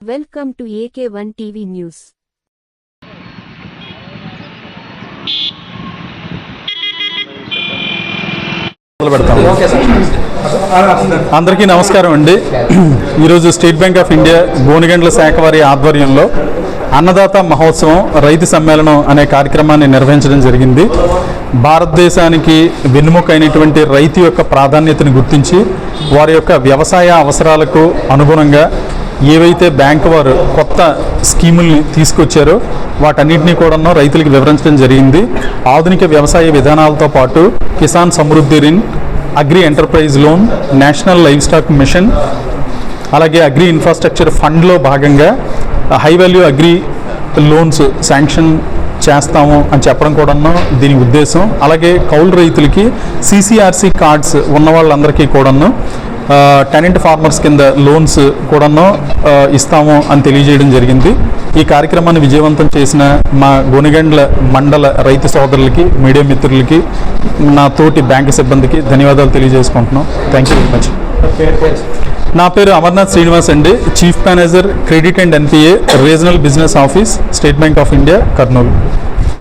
Welcome to AK one TV news అందరికీ నమస్కారం అండి. ఈరోజు State Bank of India Gonegandla శాఖ వారి ఆధ్వర్యంలో అన్నదాత మహోత్సవం రైతు సమ్మేళనం అనే కార్యక్రమాన్ని నిర్వహించడం జరిగింది. భారతదేశానికి వెన్నుముక అయినటువంటి రైతు యొక్క ప్రాధాన్యతను గుర్తించి వారి యొక్క వ్యవసాయ అవసరాలకు అనుగుణంగా ఏవైతే బ్యాంకు వారు కొత్త స్కీముల్ని తీసుకొచ్చారో వాటన్నిటినీ కూడా రైతులకు వివరించడం జరిగింది. ఆధునిక వ్యవసాయ విధానాలతో పాటు Kisan Samriddhi Rin agri enterprise loan national livestock mission అలాగే అగ్రి ఇన్ఫ్రాస్ట్రక్చర్ ఫండ్లో భాగంగా high value agri loans sanction చేస్తాము అని చెప్పడం కూడా దీని ఉద్దేశం. అలాగే కౌలు రైతులకి సిసిఆర్సి కార్డ్స్ ఉన్న వాళ్ళందరికీ కూడాను టెనెంట్ ఫార్మర్స్ కింద లోన్స్ కూడాను ఇస్తాము అని తెలియజేయడం జరిగింది. ఈ కార్యక్రమాన్ని విజయవంతం చేసిన మా గోనిగండ్ల మండల రైతు సోదరులకి మీడియా మిత్రులకి నా తోటి బ్యాంకు సిబ్బందికి ధన్యవాదాలు తెలియజేసుకుంటున్నాం. థ్యాంక్ యూ వెరీ మచ్ నా పేరు అమర్నాథ్ శ్రీనివాస్ అండి. Chief manager credit and NPA regional business office State Bank of India Kurnool